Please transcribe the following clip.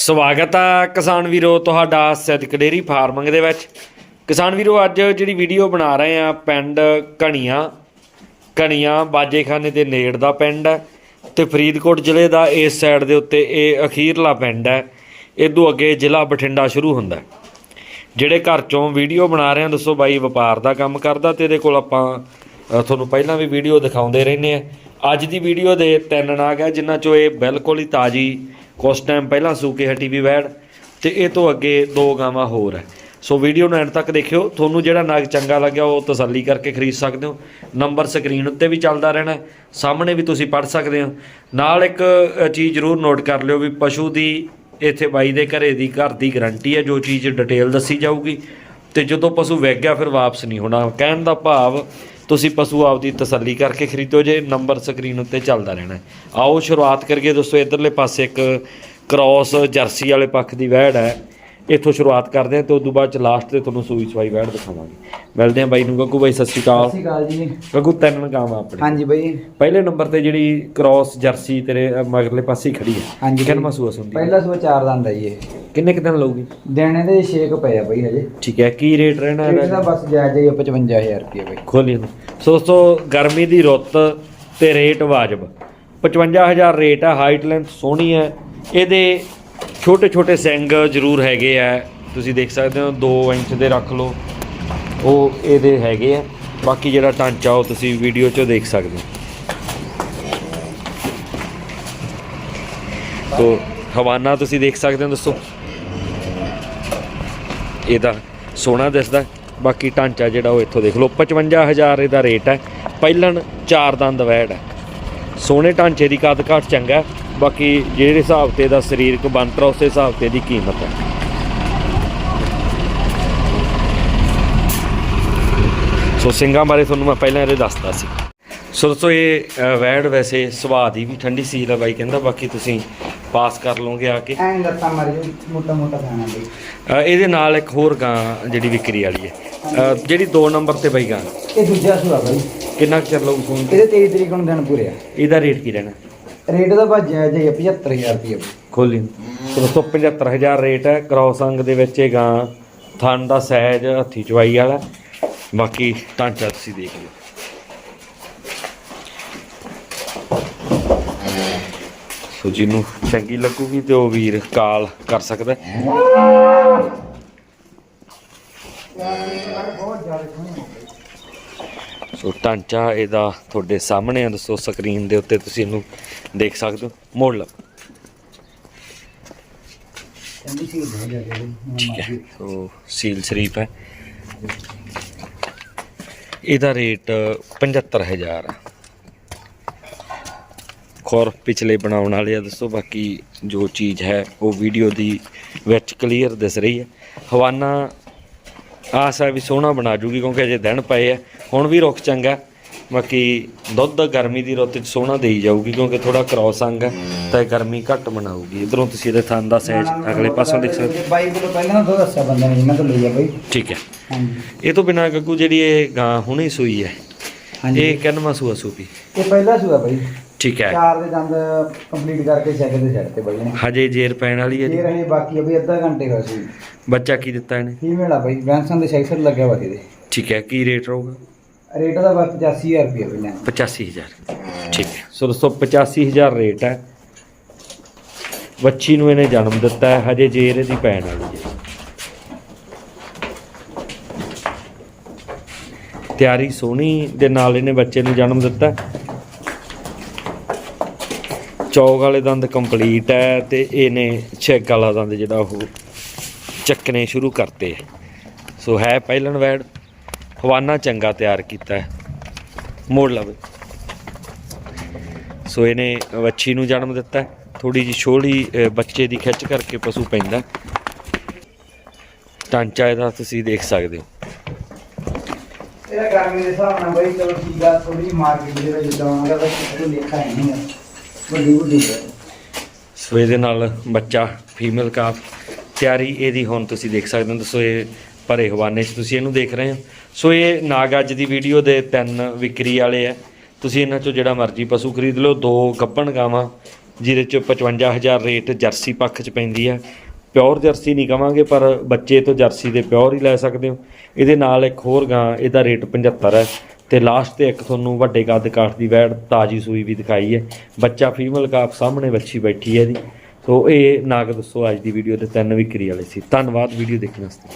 ਸਵਾਗਤ ਆ ਕਿਸਾਨ ਵੀਰੋ ਤੁਹਾਡਾ ਸਿੱਧਕ ਡੇਰੀ ਫਾਰਮਿੰਗ ਦੇ ਵਿੱਚ। ਕਿਸਾਨ ਵੀਰੋ, ਅੱਜ ਜਿਹੜੀ ਵੀਡੀਓ ਬਣਾ ਰਹੇ ਆ, ਪਿੰਡ ਕਣੀਆਂ ਕਣੀਆਂ ਬਾਜੇਖਾਨੇ ਦੇ ਨੇੜ ਦਾ ਪਿੰਡ ਹੈ ਤੇ ਫਰੀਦਕੋਟ ਜ਼ਿਲ੍ਹੇ ਦਾ ਇਸ ਸਾਈਡ ਦੇ ਉੱਤੇ ਇਹ ਅਖੀਰਲਾ ਪਿੰਡ ਹੈ। ਇਦੋਂ ਅੱਗੇ ਜ਼ਿਲ੍ਹਾ ਬਠਿੰਡਾ ਸ਼ੁਰੂ ਹੁੰਦਾ ਜਿਹੜੇ ਘਰ ਚੋਂ ਵੀਡੀਓ ਬਣਾ ਰਹੇ ਆ, ਦੱਸੋ ਬਾਈ, ਵਪਾਰ ਦਾ ਕੰਮ ਕਰਦਾ ਤੇ ਇਹਦੇ ਕੋਲ ਆਪਾਂ ਤੁਹਾਨੂੰ ਪਹਿਲਾਂ ਵੀ ਵੀਡੀਓ ਦਿਖਾਉਂਦੇ ਰਹਿੰਦੇ ਆ। ਅੱਜ ਦੀ ਵੀਡੀਓ ਦੇ ਤਿੰਨ ਨਾਗ ਹੈ, ਜਿਨ੍ਹਾਂ ਚੋਂ ਇਹ ਬਿਲਕੁਲ ਹੀ ਤਾਜੀ ਕੁਛ ਟਾਈਮ ਪਹਿਲਾਂ ਸੂਕੇ ਹਟੀ ਵੀ ਵੈੜ ਤੇ ਇਹ ਤੋਂ ਅੱਗੇ ਦੋ ਗਾਵਾਂ ਹੋਰ ਹੈ। ਸੋ ਵੀਡੀਓ ਨੂੰ ਐਂਡ ਤੱਕ ਦੇਖਿਓ। ਤੁਹਾਨੂੰ ਜਿਹੜਾ ਨਾਗ ਚੰਗਾ ਲੱਗਿਆ, ਉਹ ਤਸੱਲੀ ਕਰਕੇ ਖਰੀਦ ਸਕਦੇ ਹੋ। ਨੰਬਰ ਸਕਰੀਨ ਉੱਤੇ ਵੀ ਚੱਲਦਾ ਰਹਿਣਾ ਸਾਹਮਣੇ ਵੀ ਤੁਸੀਂ ਪੜ੍ਹ ਸਕਦੇ ਹੋ। ਨਾਲ ਇੱਕ ਚੀਜ਼ ਜ਼ਰੂਰ ਨੋਟ ਕਰ ਲਿਓ ਵੀ ਪਸ਼ੂ ਦੀ ਇੱਥੇ ਬਾਈ ਦੇ ਘਰੇ ਦੀ ਘਰ ਦੀ ਗਾਰੰਟੀ ਹੈ, ਜੋ ਚੀਜ਼ ਡਿਟੇਲ ਦੱਸੀ ਜਾਊਗੀ। ਤੇ ਜਦੋਂ ਪਸ਼ੂ ਵਿਕ ਗਿਆ, ਫਿਰ ਵਾਪਸ ਨਹੀਂ ਹੋਣਾ। ਕਹਿਣ ਦਾ ਭਾਵ ਤੁਸੀਂ ਪਸ਼ੂ ਆਪਦੀ ਤਸੱਲੀ ਕਰਕੇ ਖਰੀਦੋ ਜੇ, ਨੰਬਰ ਸਕਰੀਨ ਉੱਤੇ ਚੱਲਦਾ ਰਹਿਣਾ ਆਓ ਸ਼ੁਰੂਆਤ ਕਰੀਏ ਦੋਸਤੋ, ਇਧਰਲੇ ਪਾਸੇ ਇੱਕ ਕ੍ਰਾਸ ਜਰਸੀ ਵਾਲੇ ਪੱਖ ਦੀ ਵਹਿੜ ਹੈ। ਇੱਥੋਂ ਸ਼ੁਰੂਆਤ ਕਰਦੇ ਹਾਂ ਤੇ ਉਸ ਤੋਂ ਬਾਅਦ ਚ ਲਾਸਟ ਤੇ ਤੁਹਾਨੂੰ ਸੂਈ ਸਵਾਈ ਵਹਿੜ ਦਿਖਾਵਾਂਗੇ। ਮਿਲਦੇ ਹਾਂ ਬਾਈ ਨੂੰ ਗੱਗੂ ਬਾਈ ਸਤਿ ਸ਼੍ਰੀ ਸਤਿ ਅਕਾਲ ਸ਼੍ਰੀ ਅਕਾਲ ਜੀ। ਗੱਗੂ ਤਿੰਨ ਗਾਵਾਂ ਆਪਣੇ ਹਾਂਜੀ ਬਈ। ਪਹਿਲੇ ਨੰਬਰ ਤੇ ਜਿਹੜੀ ਕ੍ਰਾਸ ਜਰਸੀ ਤੇਰੇ ਮਗਰਲੇ ਪਾਸੇ ਹੀ ਖੜੀ ਹੈ। ਹਾਂਜੀ ਕਿੰਨਾ। ਮਹਿਸੂਸ ਹੁੰਦੀ ਹੈ? ਪਹਿਲਾ ਸੂਆ ਚਾਰ ਦੰਦ ਆ ਜੀ ਇਹ। ਕਿੰਨੇ ਕੁ ਦਿਨ ਲਊਗੀ? ਦੇਣੇ ਦੇ 6 ਕ ਪਏ ਆ ਬਈ ਹਜੇ। ਠੀਕ ਹੈ ਕੀ ਰੇਟ ਰਹਿਣਾ ਇਹਦਾ? ਇਹਦਾ ਬਸ ਜਾਇਜ਼ ਹੀ 55000 ਰੁਪਏ ਬਈ। ਖੋਲੀ ਨੂੰ ਸੋ ਦੋਸਤੋ ਗਰਮੀ ਦੀ ਰੁੱਤ ਤੇ ਰੇਟ ਵਾਜਬ। 55000 ਰੇਟ ਹੈ ਹਾਈਟ ਲੈਂਥ ਸੋਹਣੀ ਹੈ। ਇਹਦੇ ਛੋਟੇ ਛੋਟੇ ਸਿੰਗ ਜ਼ਰੂਰ ਹੈਗੇ ਆ। ਤੁਸੀਂ ਦੇਖ ਸਕਦੇ ਹੋ 2 ਇੰਚ ਦੇ ਰੱਖ ਲਓ। ਉਹ ਇਹਦੇ ਹੈਗੇ ਆ। ਬਾਕੀ ਜਿਹੜਾ ਢਾਂਚਾ, ਉਹ ਤੁਸੀਂ ਵੀਡੀਓ 'ਚ ਦੇਖ ਸਕਦੇ ਹੋ। ਤੋ, ਹਵਾਨਾ ਤੁਸੀਂ ਦੇਖ ਸਕਦੇ ਹੋ ਦੋਸਤੋ ਇਹਦਾ ਸੋਨਾ ਦਿਸਦਾ। ਬਾਕੀ ਢਾਂਚਾ ਜਿਹੜਾ ਉਹ ਇੱਥੋਂ ਦੇਖ ਲਓ। 55000 ਇਹਦਾ ਰੇਟ ਹੈ। ਪਹਿਲਣ ਚਾਰ ਦੰਦ ਵੈੜ ਹੈ। ਸੋਨੇ ਢਾਂਚੇ ਦੀ ਕੱਦ ਘਾਟ ਚੰਗਾ ਬਾਕੀ ਜਿਹੜੇ ਹਿਸਾਬ ਤੇ ਇਹਦਾ ਸਰੀਰਕ ਬਣਤਰ ਆ, ਉਸੇ ਹਿਸਾਬ ਤੇ ਇਹਦੀ ਕੀਮਤ ਹੈ। ਸੋ ਸਿੰਘਾਂ ਬਾਰੇ ਤੁਹਾਨੂੰ ਮੈਂ ਪਹਿਲਾਂ ਇਹਦੇ ਦੱਸਦਾ ਸੀ। ਸੋ ਦੋਸਤੋ ਇਹ ਅ, ਵੈੜ ਵੈਸੇ ਸੁਭਾਅ ਦੀ ਵੀ ਠੰਡੀ ਸੀਲ ਹੈ ਬਾਈ ਕਹਿੰਦਾ ਬਾਕੀ ਤੁਸੀਂ ਪਾਸ ਕਰ ਲਓਗੇ ਆ ਕੇ। ਐਂ ਲੱਤਾਂ ਮਾਰ ਜੀ ਮੋਟਾ ਮੋਟਾ ਖਾਣਾ ਬਈ। ਅ, ਇਹਦੇ ਨਾਲ ਇੱਕ ਹੋਰ ਗਾਂ ਜਿਹੜੀ ਵਿਕਰੀ ਵਾਲੀ ਹੈ। ਅ, ਜਿਹੜੀ 2 ਨੰਬਰ ਤੇ ਬਈ ਗਾਂ। ਇਹ ਦੂਜਾ ਸੂਆ ਬਈ। ਕਿੰਨਾ ਕੁ ਚਿਰ ਲਊ ਫੋਨ ਇਹਦੇ 23 ਤਰੀਕ ਨੂੰ ਦਿਨ ਪੂਰੇ ਆ। ਇਹਦਾ ਰੇਟ ਕੀ ਰਹਿਣਾ? ਰੇਟ ਦਾ ਬਸ ਜਾਇਜ਼ ਹੀ ਆ 75000 ਰੁਪਏ ਖੋਲੀ। ਸੋ ਦੋਸਤੋ 75000 ਰੇਟ ਹੈ। ਕ੍ਰੋਸ ਅੰਗ ਦੇ ਵਿੱਚ ਇਹ ਗਾਂ ਥਣ ਦਾ ਸਾਈਜ਼ ਹੱਥੀ ਚਵਾਈ ਵਾਲਾ ਬਾਕੀ ਢਾਂਚਾ ਤੁਸੀਂ ਦੇਖ ਲਿਓ। ਸੋ ਜਿਹਨੂੰ ਚੰਗੀ ਲੱਗੂਗੀ ਤੇ ਉਹ ਵੀਰ ਕਾਲ ਕਰ ਸਕਦਾ ਸੋ ਢਾਂਚਾ ਇਹਦਾ ਤੁਹਾਡੇ ਸਾਹਮਣੇ ਆ ਦੋਸਤੋ ਸਕਰੀਨ ਦੇ ਉੱਤੇ ਤੁਸੀਂ ਇਹਨੂੰ ਦੇਖ ਸਕਦੇ ਹੋ। ਮੋੜ ਲਓ। ਠੀਕ ਹੈ, ਸੋ ਸੀਲ ਸ਼ਰੀਫ ਹੈ। ਇਹਦਾ ਰੇਟ 75000 ਆ। ਖੋਰ ਪਿਛਲੇ ਬਣਾਉਣ ਵਾਲੇ ਆ ਦੱਸੋ ਬਾਕੀ ਜੋ ਚੀਜ਼ ਹੈ ਉਹ ਵੀਡੀਓ ਦੀ ਵਿੱਚ ਕਲੀਅਰ ਦਿਸ ਰਹੀ ਹੈ। ਹਵਾਨਾ ਆਸ ਹੈ ਵੀ ਸੋਹਣਾ ਬਣਾ ਜੂਗੀ ਕਿਉਂਕਿ ਅਜੇ ਦਿਨ ਪਏ ਆ। ਹੁਣ ਵੀ ਰੁੱਖ ਚੰਗਾ ਬਾਕੀ ਦੁੱਧ ਗਰਮੀ ਦੀ ਰੁੱਤ 'ਚ ਸੋਹਣਾ ਦੇਈ ਜਾਊਗੀ ਕਿਉਂਕਿ ਥੋੜਾ ਕ੍ਰੋਸ ਅੰਗ ਹੈ ਤਾਂ ਇਹ ਗਰਮੀ ਘੱਟ ਬਣਾਊਗੀ। ਇਧਰੋਂ ਤੁਸੀਂ ਇਹਦੇ ਥਣ ਦਾ ਸਾਈਜ਼ ਅਗਲੇ ਪਾਸੋਂ ਦੇਖ ਸਕਦੇ। ਬਾਈ ਕੋਲ ਪਹਿਲਾਂ ਨਾ ਦੋ ਦੱਸਿਆ ਬੰਦੇ ਨੇ ਜਿੰਨਾ ਤੋਂ ਲਈ ਆ ਬਈ ਠੀਕ ਹੈ। ਹਾਂਜੀ। ਇਹ ਤੋਂ ਬਿਨਾਂ ਗੱਗੂ ਜਿਹੜੀ ਇਹ ਗਾਂ ਹੁਣੇ ਸੂਈ ਹੈ ਹਾਂਜੀ। ਇਹ ਕਿੰਨਵਾਂ ਸੂਆ ਸੂਪੀ? ਇਹ ਪਹਿਲਾ ਸੂਆ ਬਈ। ਠੀਕ ਹੈ। ਚਾਰ ਦੇ ਦੰਦ ਕੰਪਲੀਟ ਕਰਕੇ ਸੈਕਿੰਡ ਦੇ ਛੱਡ ਤੇ ਬਈ ਨੇ ਹਜੇ ਜੇਰ ਪੈਣ ਵਾਲੀ ਹੈ ਇਹ ਜੀ ਰਹੇ ਬਾਕੀ ਅਭੀ ਅੱਧਾ ਘੰਟੇ ਦਾ ਸੀ। ਬੱਚਾ ਕੀ ਦਿੱਤਾ ਇਹਨੇ? ਫੀਮੇਲ ਆ ਬਈ ਬੈਂਸਨ ਦੇ ਸੈਕਸਰ ਲੱਗਿਆ ਵਾ ਇਹਦੇ ਠੀਕ ਹੈ ਕੀ ਰੇਟ ਰਹੂਗਾ? ਰੇਟ ਦਾ ਬਸ 85000 ਰੁਪਏ ਬਈ ਲੈਣਾ। 85000 ਠੀਕ ਹੈ। ਸੋ ਦੋਸਤੋ 85000 ਰੇਟ ਹੈ। ਬੱਚੀ ਨੂੰ ਇਹਨੇ ਜਨਮ ਦਿੱਤਾ ਹੈ ਹਜੇ ਜੇਰ ਇਹਦੀ ਪੈਣ ਵਾਲੀ ਹੈ। ਤਿਆਰੀ ਸੋਹਣੀ ਦੇ ਨਾਲ ਇਹਨੇ ਬੱਚੇ ਨੂੰ ਜਨਮ ਦਿੱਤਾ ਹੈ। ਚੌਕ ਵਾਲੇ ਦੰਦ ਕੰਪਲੀਟ ਹੈ ਤੇ ਇਹਨੇ ਛੇਕ ਵਾਲਾ ਦੰਦ ਜਿਹੜਾ ਉਹ ਚੱਕਣੇ ਸ਼ੁਰੂ ਕਰਤੇ ਸੋ ਹੈ ਪਹਿਲਣ ਵੈੜ। ਹਵਾਨਾ ਚੰਗਾ ਤਿਆਰ ਕੀਤਾ ਹੈ। ਮੋੜ ਲਵੇ। ਸੋ ਇਹਨੇ ਵੱਛੀ ਨੂੰ ਜਨਮ ਦਿੱਤਾ ਥੋੜੀ ਜਿਹੀ ਛੋਲੀ ਅ, ਬੱਚੇ ਦੀ ਖਿੱਚ ਕਰਕੇ ਪਸ਼ੂ ਪੈਂਦਾ ਢਾਂਚਾ ਇਹਦਾ ਤੁਸੀਂ ਦੇਖ ਸਕਦੇ ਹੋ। ਇਹਦਾ ਗਰਮੀ ਦੇ ਹਿਸਾਬ ਨਾਲ ਬਈ ਚਲੋ ਠੀਕ ਆ ਥੋੜੀ ਮਾਰਕੀਟ ਦੇ ਵਿੱਚ ਜਾਵਾਂਗਾ ਤਾਂ ਕੋਈ ਲੇਖਾ ਨਹੀਂ ਆ ਵੱਡੀ ਵੱਡੀ ਹੈ। ਸੋ ਇਹਦੇ ਨਾਲ ਬੱਚਾ ਫੀਮੇਲ ਕਾਫ ਤਿਆਰੀ ਇਹਦੀ ਹੁਣ ਤੁਸੀਂ ਦੇਖ ਸਕਦੇ ਹੋ। ਦੱਸੋ ਇਹ ਭਰੇ ਹਵਾਨੇ 'ਚ ਤੁਸੀਂ ਇਹਨੂੰ ਦੇਖ ਰਹੇ ਹੋ। ਸੋ ਇਹ ਨਾਗ ਅੱਜ ਦੀ ਵੀਡੀਓ ਦੇ ਤਿੰਨ ਵਿਕਰੀ ਵਾਲੇ ਆ। ਤੁਸੀਂ ਇਹਨਾਂ ਚੋਂ ਜਿਹੜਾ ਮਰਜ਼ੀ ਪਸ਼ੂ ਖਰੀਦ ਲਓ। ਦੋ ਗੱਪਣ ਗਾਵਾਂ, ਜਿਹਦੇ ਚ 55000 ਰੇਟ ਜਰਸੀ ਪੱਖ ਚ ਪੈਂਦੀ ਹੈ ਪਿਓਰ ਜਰਸੀ ਨਹੀਂ ਕਵਾਂਗੇ, ਪਰ ਬੱਚੇ ਤੋਂ ਜਰਸੀ ਦੇ ਪਿਓਰ ਹੀ ਲੈ ਸਕਦੇ ਹੋ। ਇਹਦੇ ਨਾਲ ਇੱਕ ਹੋਰ ਗਾਂ, ਇਹਦਾ ਰੇਟ 75 ਹੈ ਤੇ ਲਾਸਟ ਤੇ ਇੱਕ ਤੁਹਾਨੂੰ ਵੱਡੇ ਕੱਦ ਕਾਠ ਦੀ ਵੈੜ ਤਾਜੀ ਸੂਈ ਵੀ ਦਿਖਾਈ ਹੈ। ਬੱਚਾ ਫੀਮੇਲ ਕਾਫ ਸਾਹਮਣੇ ਵੱਛੀ ਬੈਠੀ ਹੈ ਜੀ ਸੋ ਇਹ ਨਾਗ ਦੱਸੋ, ਅੱਜ ਦੀ ਵੀਡੀਓ ਦੇ ਤਿੰਨ ਵਿਕਰੀ ਵਾਲੇ ਸੀ। ਧੰਨਵਾਦ ਵੀਡੀਓ ਦੇਖਣ ਵਾਸਤੇ।